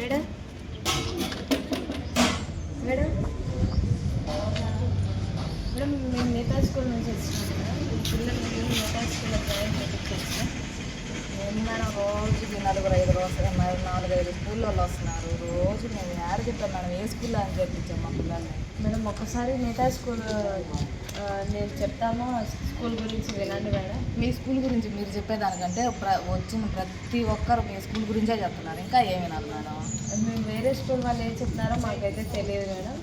Madam madam madam మేము నేతా school నుంచి వచ్చినాం మేడం ఈ పిల్లలకి నేతా స్కూల్లో జాయిన్ మేము మేడం రోజుకి నలుగురు ఐదు రోజులు నాలుగు ఐదు స్కూల్లో వస్తున్నారు. రోజు మేము యాడ చెప్పాను మేడం ఏ స్కూల్లో అని చెప్పించాం మా పిల్లల్ని? మేడం ఒకసారి నేతా స్కూల్ నేను చెప్తాము స్కూల్ గురించి వినండి మేడం. మీ స్కూల్ గురించి మీరు చెప్పేదానికంటే ప్ర వచ్చిన ప్రతి ఒక్కరు మీ స్కూల్ గురించే చెప్తున్నారు. ఇంకా ఏమి వినాలి మేడం? మేము వేరే స్కూల్ వాళ్ళు ఏం చెప్తున్నారో మాకైతే తెలియదు మేడం.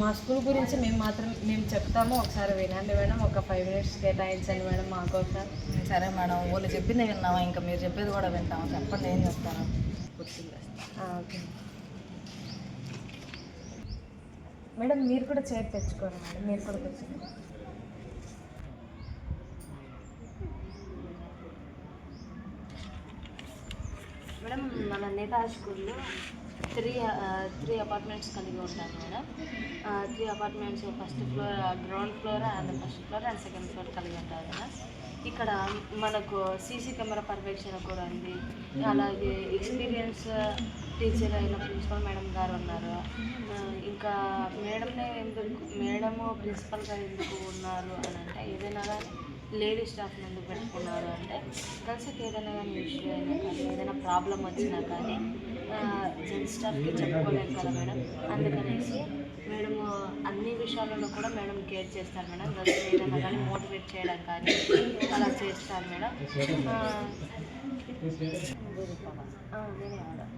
మా స్కూల్ గురించి మేము మాత్రం మేము చెప్తాము. ఒకసారి వినండి మేడం. ఒక ఫైవ్ మినిట్స్ కేటాయించండి మేడం మాకోసం సరే మేడం వాళ్ళు చెప్పింది విన్నామా ఇంకా మీరు చెప్పేది కూడా వింటాము. చెప్పండి ఏం చెప్తాను ఆ, ఓకే. మేడం మీరు కూడా చైర్ తెచ్చుకోండి మేడం మీరు కూడా తెచ్చుకోండి మేడం మన నేతా స్కూల్లో త్రీ త్రీ అపార్ట్మెంట్స్ కలిగి ఉంటాను madam. Three apartments first floor ground floor and first floor and second floor కలిగి ఉంటారు కదా ఇక్కడ మనకు సీసీ కెమెరా పర్యవేక్షణ కూడా ఉంది. అలాగే ఎక్స్పీరియన్స్ టీచర్ అయిన ప్రిన్సిపల్ మేడం గారు ఉన్నారు. ఇంకా మేడంనే ఎందుకు మేడము ప్రిన్సిపల్ గారు ఎందుకు ఉన్నారు అని అంటే ఏదైనా కానీ లేడీ స్టాఫ్ ఎందుకు పెట్టుకున్నారు అంటే గర్ల్స్కి ఏదైనా కానీ ఇష్యూ అయినా కానీ ఏదైనా ప్రాబ్లం వచ్చినా కానీ జెంట్స్ స్టాఫ్కి చెప్పుకోలేము కదా మేడం. అందుకనేసి మేడం అన్ని విషయాలలో కూడా మేడం కేర్ చేస్తారు మేడం. గర్ల్స్ ఏదైనా కానీ మోటివేట్ చేయడం కానీ అలా చేస్తారు మేడం.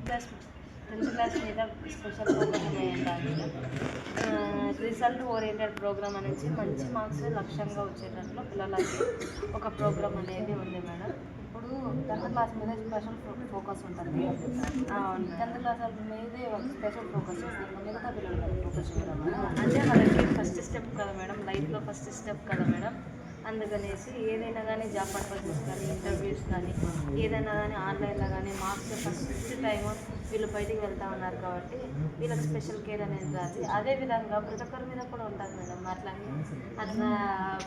ప్లస్ టెన్త్ క్లాస్ మీద స్పెషల్ ఫోకస్ చేయాలి రిజల్ట్ ఓరియంటెడ్ ప్రోగ్రామ్ అనేది మంచి మార్క్స్ లక్ష్యంగా వచ్చేటట్లు పిల్లలకి ఒక ప్రోగ్రామ్ అనేది ఉంది మేడం. టెన్త్ క్లాస్ మీద స్పెషల్ ఫోకస్ ఉంటుంది. టెన్త్ క్లాస్ మీదే ఒక స్పెషల్ ఫోకస్ ఉంటుంది మిగతా పిల్లలు ఫోకస్ చేయడం అంటే మనకి ఫస్ట్ స్టెప్ కదా మేడం లైఫ్లో ఫస్ట్ స్టెప్ కదా మేడం. అందుకనేసి ఏదైనా కానీ జాబ్ పర్పసెస్ కానీ ఇంటర్వ్యూస్ కానీ ఏదైనా కానీ ఆన్లైన్లో కానీ మార్క్స్ ఫస్ట్ టైం వీళ్ళు బయటికి వెళ్తూ ఉన్నారు కాబట్టి వీళ్ళకి స్పెషల్ కేర్ అనేది రాదు. అదేవిధంగా ప్రతి ఒక్కరి మీద కూడా ఉంటుంది మేడం. అట్లా అట్లా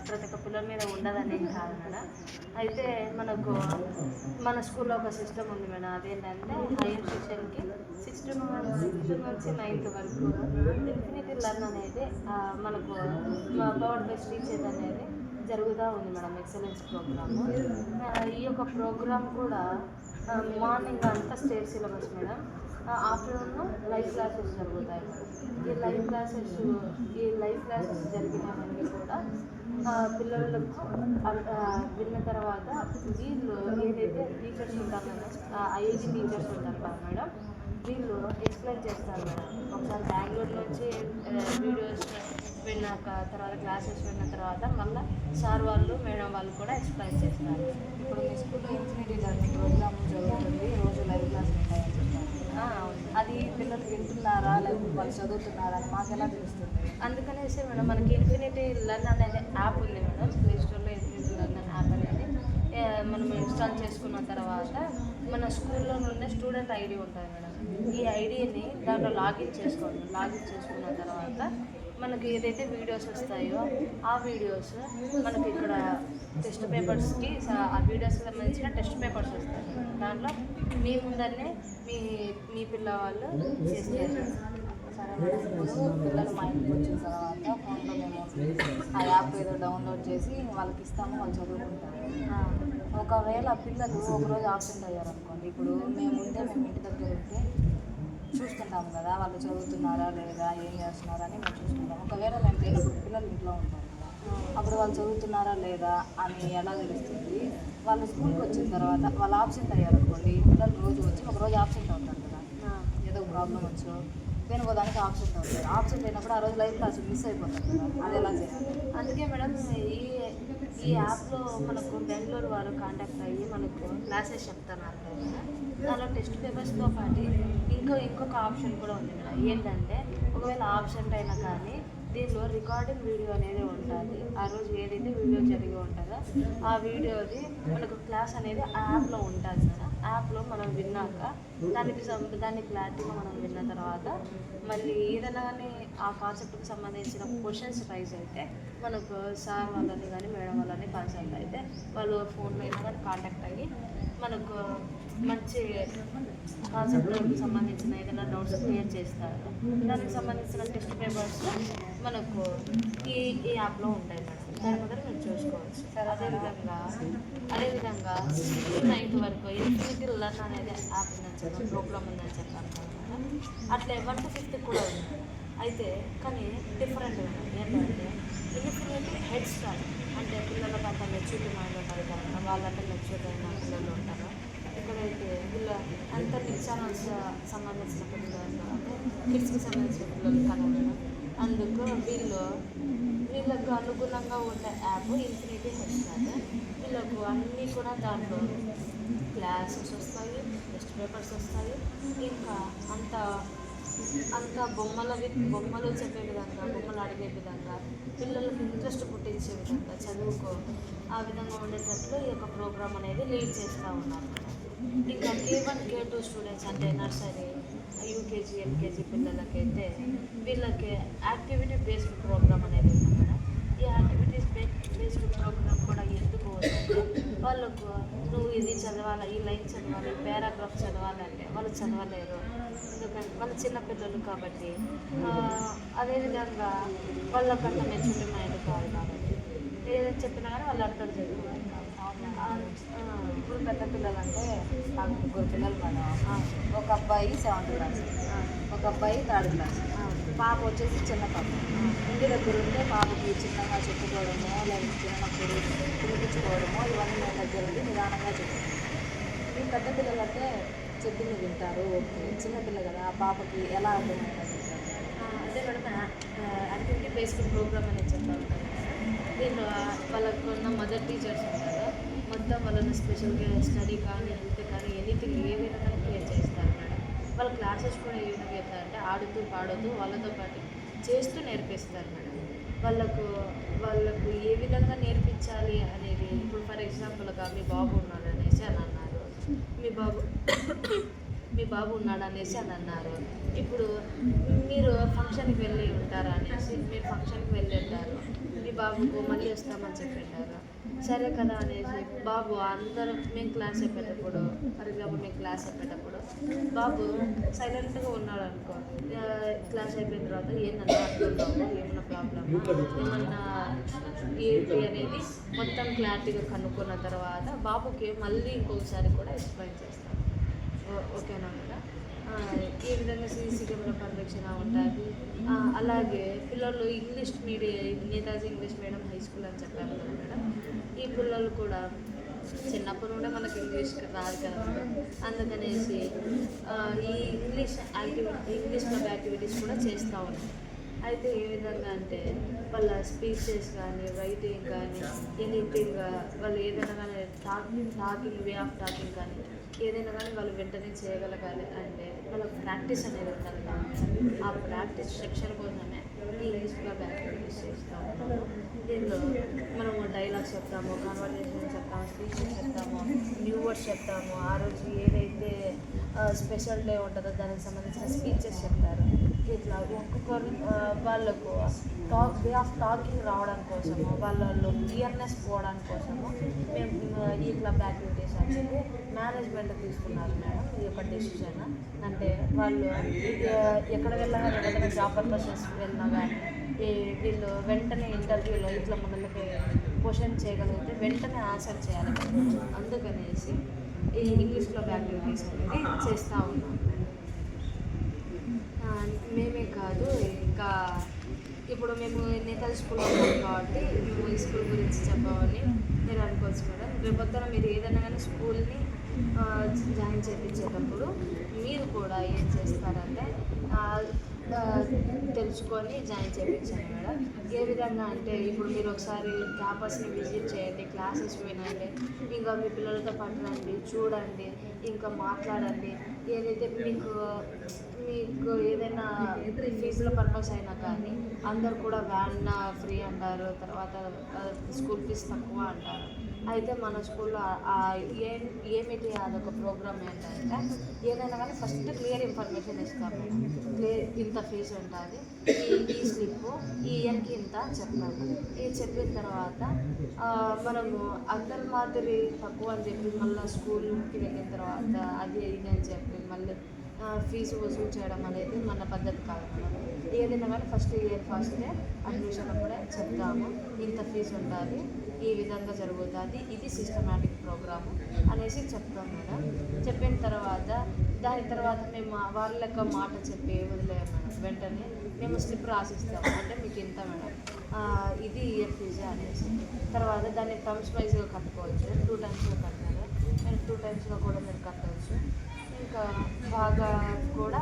ప్రతి ఒక్క పిల్లల మీద ఉండదనేం కాదు మేడం. అయితే మనకు మన స్కూల్లో ఒక సిస్టమ్ ఉంది మేడం. అదేంటంటే హైయర్ సెక్షన్కి సిక్స్త్ సిక్స్త్ నుంచి నైన్త్ వరకు ఇన్ఫినిటీ లర్న్ అనేది మనకు పవర్ బెస్ట్ టీచర్ అనేది జరుగుతూ ఉంది మేడం. ఎక్సలెన్స్ ప్రోగ్రామ్ ఈ యొక్క ప్రోగ్రామ్ కూడా మార్నింగ్ అంతా state syllabus madam afternoon live classes జరుగుతాయి. ఈ లైవ్ క్లాసెస్ ఈ లైవ్ క్లాసెస్ జరిగినవన్నీ కూడా పిల్లలకు విన్న తర్వాత వీళ్ళు ఏదైతే టీచర్స్ ఉంటారు మేడం ఐఐటి టీచర్స్ ఉంటారు కదా మేడం వీళ్ళు ఎక్స్ప్లెయిన్ చేస్తారు మేడం ఒకసారి బెంగళూరు నుంచి వీడియోస్ విన్నాక తర్వాత క్లాసెస్ విన్న తర్వాత మళ్ళీ సార్ వాళ్ళు మేడం వాళ్ళు కూడా ఎక్స్ప్లెయిన్ చేస్తారు. ఇప్పుడు మీ స్కూల్లో ఇన్ఫినిటీ లెర్నింగ్ ప్రోగ్రామ్ జరుగుతుంది రోజు లైవ్ క్లాస్ ఉంటాయని చెప్పారు. అది పిల్లలు వింటున్నారా లేకపోతే వాళ్ళు చదువుతున్నారా అని మాకు ఎలా తెలుస్తుంది? అందుకనేసి మేడం మనకి ఇన్ఫినిటీ లర్న్ అనేది యాప్ ఉంది మేడం ప్లే స్టోర్లో ఇన్ఫినిటీ లర్న్ యాప్ అనేది. మనం ఇన్స్టాల్ చేసుకున్న తర్వాత మన స్కూల్లో ఉండే స్టూడెంట్ ఐడి ఉంటుంది మేడం. ఈ ఐడిని దాంట్లో లాగిన్ చేసుకోండి. లాగిన్ చేసుకున్న తర్వాత మనకి ఏదైతే వీడియోస్ వస్తాయో ఆ వీడియోస్ మనకి ఇక్కడ టెస్ట్ పేపర్స్కి ఆ వీడియోస్కి సంబంధించిన టెస్ట్ పేపర్స్ వస్తాయి. దాంట్లో మీ ముందరనే మీ మీ పిల్లవాళ్ళు చేస్తారు. పిల్లలు మా ఇంటికి వచ్చిన తర్వాత ఫోన్లో మేము ఆ యాప్ ఏదో డౌన్లోడ్ చేసి వాళ్ళకి ఇస్తాము వాళ్ళు చదువుకుంటారు. ఒకవేళ పిల్లలు ఒకరోజు ఆబ్సెంట్ అయ్యారు అనుకోండి ఇప్పుడు మేము ఉంటే మేము ఇంటి దగ్గర ఉంటే చూసుకుంటాము కదా వాళ్ళు చదువుతున్నారా లేదా ఏం చేస్తున్నారా అని మేము చూసుకుంటాం ఒకవేళ మేము పిల్లలు ఇంట్లో ఉంటారు కదా అప్పుడు వాళ్ళు చదువుతున్నారా లేదా అని ఎలా తెలుస్తుంది? వాళ్ళు స్కూల్కి వచ్చిన తర్వాత వాళ్ళు ఆబ్సెంట్ అయ్యారు అనుకోండి పిల్లలు రోజు వచ్చి ఒక రోజు ఆబ్సెంట్ అవుతారు కదా. ఏదో ప్రాబ్లం వచ్చో దేనికో ఆప్షన్ ఉంటుంది ఆప్షన్ ఆబ్సెంట్ అయినప్పుడు ఆ రోజు లైఫ్ క్లాస్ మిస్ అయిపోతుంది అది ఎలా చేయాలి? అందుకే మేడం ఈ ఈ యాప్లో మనకు బెంగళూరు వారు కాంటాక్ట్ అయ్యి మనకు క్లాసెస్ చెప్తున్నారు దానిలో టెస్ట్ పేపర్స్తో పాటు ఇంకో ఇంకొక ఆప్షన్ కూడా ఉంది మేడం. ఏంటంటే ఒకవేళ ఆబ్సెంట్ అయినా కానీ దీనిలో రికార్డింగ్ వీడియో అనేది ఉంటుంది. ఆ రోజు ఏదైతే వీడియో జరిగి ఉంటుందో ఆ వీడియోది మనకు క్లాస్ అనేది ఆ యాప్లో ఉంటుంది మేడం యాప్లో మనం విన్నాక దానికి దాన్ని క్లారిటీగా మనం విన్న తర్వాత మళ్ళీ ఏదైనా కానీ ఆ కాన్సెప్ట్కి సంబంధించిన క్వశ్చన్స్ రైజ్ అయితే మనకు సార్ వాళ్ళని కానీ మేడం వాళ్ళని కన్సల్ట్ అయితే వాళ్ళు ఫోన్ మీద కానీ కాంటాక్ట్ అయ్యి మనకు మంచి కాన్సెప్ట్ సంబంధించిన ఏదైనా డౌట్స్ క్లియర్ చేస్తారు. దానికి సంబంధించిన టెస్ట్ పేపర్స్ మనకు ఈ ఈ యాప్లో ఉంటాయి మేడం. దాని మొదలు మీరు చూసుకోవచ్చు. అదేవిధంగా అదేవిధంగా నైన్త్ వరకు ఇన్ఫినిటీ లర్న్ అనేది యాప్ ఉందని చెప్పాను ప్రోగ్రామ్ ఉందని చెప్పాను అట్లే వన్ టు ఫిఫ్త్ కూడా ఉంది. అయితే కానీ డిఫరెంట్ ఉంది. ఏంటంటే ఇన్ఫినిటీ హెడ్ స్టార్ట్ అంటే పిల్లలకు అంత మెచ్యూరిటీ మైండ్ ఉంటుంది కదా వాళ్ళంటే మెచ్యూరిటీ అయిన పిల్లలు ఉంటారు. ఎక్కడైతే వీళ్ళ అంత ఛానల్స్ సంబంధించిన పిల్లలు కిడ్స్కి సంబంధించిన పిల్లలు కనుక అందుకు వీళ్ళు వీళ్ళకు అనుగుణంగా ఉండే యాప్ ఇన్ఫినిటీ హెడ్ వీళ్ళకు అన్నీ కూడా దాంట్లో క్లాసెస్ వస్తాయి టెస్ట్ పేపర్స్ వస్తాయి. ఇంకా అంత అంత బొమ్మలవి బొమ్మలు చెప్పే విధంగా బొమ్మలు అడిగే విధంగా పిల్లలకు ఇంట్రెస్ట్ పుట్టించే విధంగా చదువుకో ఆ విధంగా ఉండేటట్లు ఈ యొక్క ప్రోగ్రామ్ అనేది లీడ్ చేస్తూ ఉన్నారు. ఇంకా K one K two students అంటే నర్సరీ యూకేజీ ఎల్కేజీ పిల్లలకైతే వీళ్ళకి యాక్టివిటీ బేస్డ్ ప్రోగ్రామ్ అనేది ఉంది మేడం. ఈ యాక్టివిటీస్ బేస్డ్ ప్రోగ్రామ్ కూడా ఎందుకు వాళ్ళకు నువ్వు ఇది చదవాలి ఈ లైన్ చదవాలి పారాగ్రాఫ్ చదవాలంటే వాళ్ళు చదవలేరు. ఎందుకంటే వాళ్ళు చిన్నపిల్లలు కాబట్టి అదేవిధంగా వాళ్ళకంత మెచ్యూరిటీ మైండ్ కాదు కాబట్టి. ఏదైనా చెప్పినా కానీ వాళ్ళు అర్థం చేసుకోవాలి ఆ, ఇప్పుడు పెద్ద పిల్లలు అంటే నాకు ముగ్గురు పిల్లలు మనం ఒక అబ్బాయి సెవెంత్ క్లాస్ ఒక అబ్బాయి థర్డ్ క్లాస్ పాప వచ్చేసి చిన్న పాప. ఇంటి దగ్గర ఉంటే పాపకి చిన్నగా చెప్పుకోవడమో లేకపోతే చిన్నప్పుడు తినిపించుకోవడమో ఇవన్నీ నేను దగ్గర ఉండి నిదానంగా చెప్తాను ఈ పెద్ద పిల్లలు అంటే చెప్పింది వింటారు ఓకే. చిన్నపిల్ల కదా ఆ పాపకి ఎలా అర్థమైనా అదే మేడం యాక్టివిటీ బేస్డ్ ప్రోగ్రామ్ అనేది చెప్తాను దీంట్లో వాళ్ళకు ఉన్న మదర్ టీచర్స్ ఉంటారు మొత్తం వాళ్ళని స్పెషల్గా స్టడీ కానీ హెల్త్ కానీ ఎనీథింగ్ ఏ విధంగా క్లియర్ చేస్తారు మేడం. వాళ్ళ క్లాసెస్ కూడా ఏ విధంగా చెప్తారంటే ఆడుతూ పాడుతూ వాళ్ళతో పాటు చేస్తూ నేర్పిస్తారు మేడం. వాళ్ళకు వాళ్ళకు ఏ విధంగా నేర్పించాలి అనేది ఇప్పుడు ఫర్ ఎగ్జాంపుల్గా మీ బాబు ఉన్నాడు అనేసి అని అన్నారు. మీ బాబు మీ బాబు ఉన్నాడు అనేసి అని అన్నారు. ఇప్పుడు మీరు ఫంక్షన్కి వెళ్ళి ఉంటారు అనేసి మీరు ఫంక్షన్కి వెళ్ళి ఉంటారు. మీ బాబుకు మళ్ళీ వస్తామని చెప్పింటారు సరే కదా అనేసి బాబు అందరూ మేము క్లాస్ చెప్పేటప్పుడు ఫర్ ఎగ్జాంపుల్ మేము క్లాస్ చెప్పేటప్పుడు బాబు సైలెంట్గా ఉన్నాడు అనుకో క్లాస్ అయిపోయిన తర్వాత ఏంటన్నా అర్థం ఏమన్నా ప్రాబ్లమ్ ఏమన్నా ఏంటి అనేది మొత్తం క్లారిటీగా కనుక్కున్న తర్వాత బాబుకి మళ్ళీ ఇంకొకసారి కూడా ఎక్స్ప్లెయిన్ చేస్తాం ఓ- ఓకేనా మేడం? ఈ విధంగా సీసీ కెమెరా పరిరక్షణ ఉంటుంది. అలాగే పిల్లలు English medium Netaji English medium high school అని చెప్పారు కదా మేడం. ఈ పిల్లలు కూడా చిన్నప్పుడు నుండే మనకి ఇంగ్లీష్ రాదు కదా అందుకనేసి ఈ English activity English club activities కూడా చేస్తూ ఉంటాం అయితే ఏ విధంగా అంటే వాళ్ళ స్పీచెస్ కానీ రైటింగ్ కానీ ఎనీథింగ్ వాళ్ళు ఏదైనా కానీ talking talking way of talking కానీ ఏదైనా కానీ వాళ్ళు వెంటనే చేయగలగాలి అంటే వాళ్ళకి ప్రాక్టీస్ అనేది ఉండాలి. ఆ ప్రాక్టీస్ సెక్షన్ కోసమే ఈ ఇంగ్లీష్ క్లబ్ చేస్తూ ఉంటాము. దీనిలో మనము డైలాగ్స్ చెప్తాము కాన్వర్జేషన్ చెప్తాము స్పీచెస్ చెప్తాము న్యూ వర్డ్స్ చెప్తాము. ఆ రోజు ఏదైతే స్పెషల్ డే ఉంటుందో దానికి సంబంధించిన స్పీచెస్ చెప్తారు. ఇట్లా ఒక్కొక్కరు వాళ్ళకు టాక్ వే ఆఫ్ టాకింగ్ రావడం కోసము వాళ్ళలో క్లియర్నెస్ పోవడానికి కోసము మేము ఇట్లా ఈ క్లబ్ యాక్టివిటీస్ మేనేజ్మెంట్ తీసుకున్నారు మేడం ఈ యొక్క డెసిషన్. అంటే వాళ్ళు ఎక్కడ వెళ్ళినా ఏదైనా జాబ్ పర్పసెస్ వెళ్ళినా కానీ ఈ వీళ్ళు వెంటనే ఇంటర్వ్యూలో ఇట్లా మనకి క్వశ్చన్ చేయగలిగితే వెంటనే ఆన్సర్ చేయాలి అందుకనేసి ఈ ఇంగ్లీష్లో క్లబ్ యాక్టివిటీస్ అనేది చేస్తూ ఉన్నాం మేమే కాదు ఇంకా ఇప్పుడు మేము నేతాజీ స్కూల్లో ఉన్నాం కాబట్టి మేము ఈ స్కూల్ గురించి చెప్పామని నేను అనుకోవచ్చు మేడం. రేపొద్దున మీరు ఏదైనా కానీ స్కూల్ని జాయిన్ చేయించేటప్పుడు మీరు కూడా ఏం చేస్తారంటే తెలుసుకొని జాయిన్ చేయించండి మేడం. ఏ విధంగా అంటే ఇప్పుడు మీరు ఒకసారి క్యాంపస్ని విజిట్ చేయండి క్లాసెస్ వినండి ఇంకా మీ పిల్లలతో పట్టండి చూడండి ఇంకా మాట్లాడండి. ఏదైతే మీకు మీకు ఏదైనా ఫీజుల పర్పస్ అయినా కానీ అందరు కూడా వ్యాన్ ఫ్రీ అంటారు తర్వాత స్కూల్ ఫీజు తక్కువ అంటారు. అయితే మన స్కూల్లో ఏం ఏమిటి అదొక ప్రోగ్రామ్ ఏంటంటే ఏదైనా కానీ ఫస్ట్ క్లియర్ ఇన్ఫర్మేషన్ ఇస్తాము క్లియర్ ఇంత ఫీజు ఉంటుంది ఈ ఈ స్లిప్ ఈ ఇయర్కి ఇంత చెప్తాము ఇది చెప్పిన తర్వాత మనము అందరి మాదిరి తక్కువ అని చెప్పి మళ్ళీ స్కూల్కి వెళ్ళిన తర్వాత అది ఇది అని చెప్పి మళ్ళీ ఫీజు వసూలు చేయడం అనేది మన పద్ధతి కాదు. మనం ఏదైనా కానీ ఫస్ట్ ఇయర్ ఫస్టే అడ్మిషన్ కూడా చెప్తాము. ఇంత ఫీజు ఉంటుంది ఈ విధంగా జరుగుతుంది. ఇది సిస్టమేటిక్ ప్రోగ్రాము అనేసి చెప్తాం మేడం. చెప్పిన తర్వాత దాని తర్వాత మేము వాళ్ళ యొక్క మాట చెప్పి వదిలేము మేడం. వెంటనే మేము స్లిప్ రాసిస్తాము అంటే మీకు ఇంత మేడం. ఇది ఇయర్ ఫీజు అనేసి. తర్వాత దాన్ని టర్మ్స్ వైజ్గా కట్టుకోవచ్చు. టూ టైమ్స్లో కట్టారు మీరు టూ టైమ్స్లో కూడా మీరు కట్టవచ్చు. ఇంకా బాగా కూడా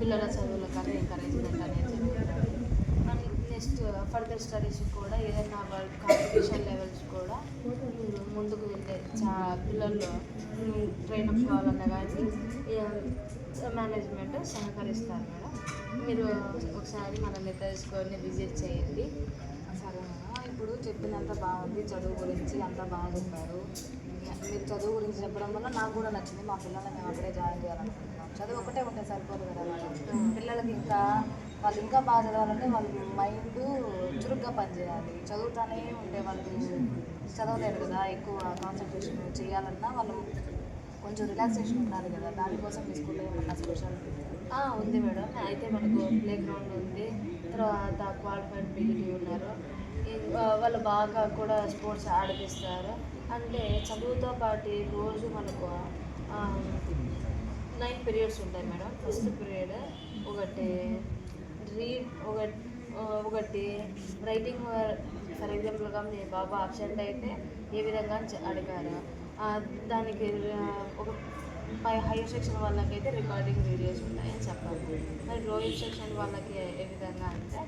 పిల్లల చదువులకు కానీ ఎంకరేజ్మెంట్ అనేది జరుగుతుంది. ఫర్దర్ స్టడీస్ కూడా ఏదైనా కాంపిటీషన్ లెవెల్స్ కూడా ముందు- ముందుకు వెళ్ళే చా పిల్లల్లో ట్రైన్ అప్ కావాలన్నా కానీ మేనేజ్మెంట్ సహకరిస్తారు మేడం. మీరు ఒకసారి మనల్ని తెలుసుకొని విజిట్ చేయండి. సరే మేడం. ఇప్పుడు చెప్పిందంతా బాగుంది. చదువు గురించి అంతా బాగా చెప్పారు మీరు చదువు గురించి చెప్పడం వల్ల నాకు కూడా నచ్చింది. మా పిల్లల్ని మేము అక్కడే జాయిన్ చేయాలనుకుంటున్నాం. చదువు ఒకటే ఉంటే సరిపోదు కదా మేడం. పిల్లలకి ఇంకా వాళ్ళు ఇంకా బాగా చదవాలంటే వాళ్ళు మైండ్ చురుగ్గా పనిచేయాలి. చదువుతానే ఉంటే వాళ్ళు చదవలేరు కదా ఎక్కువ కాన్సన్ట్రేషన్ చేయాలన్నా వాళ్ళు కొంచెం రిలాక్సేషన్ ఉండాలి కదా. దానికోసం మీ స్కూల్లో ఏమన్నా స్పెషల్ ఉంది మేడం. అయితే మనకు ప్లే గ్రౌండ్ ఉంది. తర్వాత క్వాలిఫైడ్ పీఈటీ ఉన్నారు. వాళ్ళు బాగా కూడా స్పోర్ట్స్ ఆడిపిస్తారు. అంటే చదువుతో పాటు రోజు మనకు నైన్ పీరియడ్స్ ఉంటాయి మేడం. ఫస్ట్ పీరియడ్ ఒకటి రీడ్ ఒక ఒకటి రైటింగ్ ఫర్ ఎగ్జాంపుల్గా మీ బాబు అబ్సెంట్ అయితే ఏ విధంగా అడిగారు. దానికి ఒక పై హైయర్ సెక్షన్ వాళ్ళకైతే రికార్డింగ్ వీడియోస్ ఉంటాయని చెప్పాలి మరి లోయర్ సెక్షన్ వాళ్ళకి ఏ విధంగా అంటే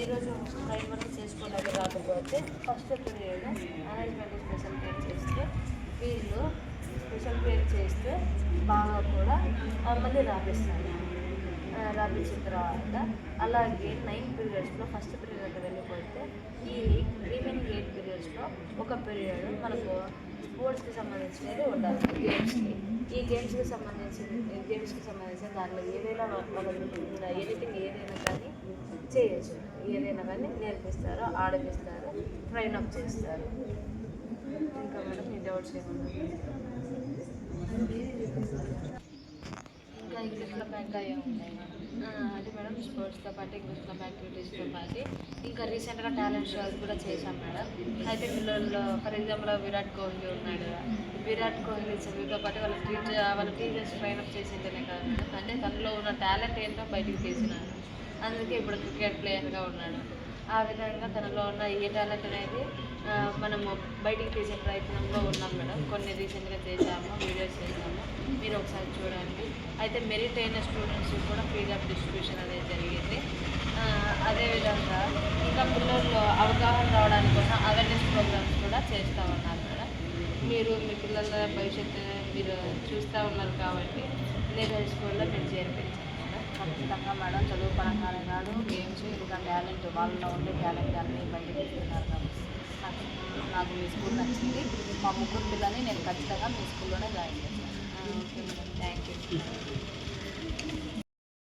ఈరోజు రైట్ వరకు చేసుకోవడానికి రాకపోతే first period management special care చేస్తే వీళ్ళు స్పెషల్ కేర్ చేస్తే బాగా కూడా మళ్ళీ రాపిస్తారు. ఆ, రాపించిన తర్వాత అలాగే నైన్ పీరియడ్స్లో ఫస్ట్ పీరియడ్కి వెళ్ళిపోతే ఈ రిమైనింగ్ ఎయిట్ పీరియడ్స్లో ఒక పీరియడ్ మనకు స్పోర్ట్స్కి సంబంధించినది ఉండాలి. గేమ్స్కి. ఈ గేమ్స్కి సంబంధించిన గేమ్స్కి సంబంధించిన దాంట్లో ఏదైనా వాళ్ళకి ఎడిటింగ్ ఏదైనా కానీ చేయొచ్చు. ఏదైనా కానీ నేర్పిస్తారు ఆడిపిస్తారు ట్రైన్ అప్ చేస్తారు. ఇంకా మేడం మీ డౌట్స్ ఏమన్నా? ఇంగ్లీష్లో బ్యాంక్ అయ్యే ఉన్నాయి మేడం మేడం స్పోర్ట్స్తో పాటు ఇంగ్లీష్లో యాక్టివిటీస్తో పాటు ఇంకా రీసెంట్గా టాలెంట్ షోస్ కూడా చేశాం మేడం అయితే పిల్లల్లో ఫర్ ఎగ్జాంపుల్ విరాట్ కోహ్లీ ఉన్నాడు విరాట్ కోహ్లీ చదువుతో పాటు వాళ్ళ టీచర్ వాళ్ళ టీచర్స్ ట్రైన్అప్ చేసిందనే కాదు అంటే తనలో ఉన్న టాలెంట్ ఏంటో బయటికి తీసినాడు అందుకే ఇప్పుడు క్రికెట్ ప్లేయర్గా ఉన్నాడు ఆ విధంగా తనలో ఉన్న ఏ టాలెంట్ అనేది మనము బయటికి తీసే ప్రయత్నంలో ఉన్నాం మేడం. కొన్ని రీసెంట్గా చేసాము వీడియోస్ చేసాము మీరు ఒకసారి చూడండి. అయితే మెరిట్ అయిన స్టూడెంట్స్ కూడా ఫ్రీగా డిస్ట్రిబ్యూషన్ అనేది జరిగింది. అదేవిధంగా ఇంకా పిల్లల్లో అవగాహన రావడానికి కోసం అవేర్నెస్ ప్రోగ్రామ్స్ కూడా చేస్తూ ఉన్నారు మేడం. మీరు మీ పిల్లల భవిష్యత్తు మీరు చూస్తూ ఉన్నారు కాబట్టి నేను స్కూల్లో మీరు చేర్పించాను మేడం. ఖచ్చితంగా మేడం చదువు పరంగానే కాదు గేమ్స్ ఇంకా టాలెంట్ వాళ్ళలో ఉండే టాలెంట్ అన్నీ బయటకు ఇస్తున్నారు కాబట్టి నాకు నాకు మీ స్కూల్ నచ్చింది. మా ముగ్గురు పిల్లని నేను ఖచ్చితంగా మీ స్కూల్లోనే జాయిన్ చేస్తాను. Okay madam thank you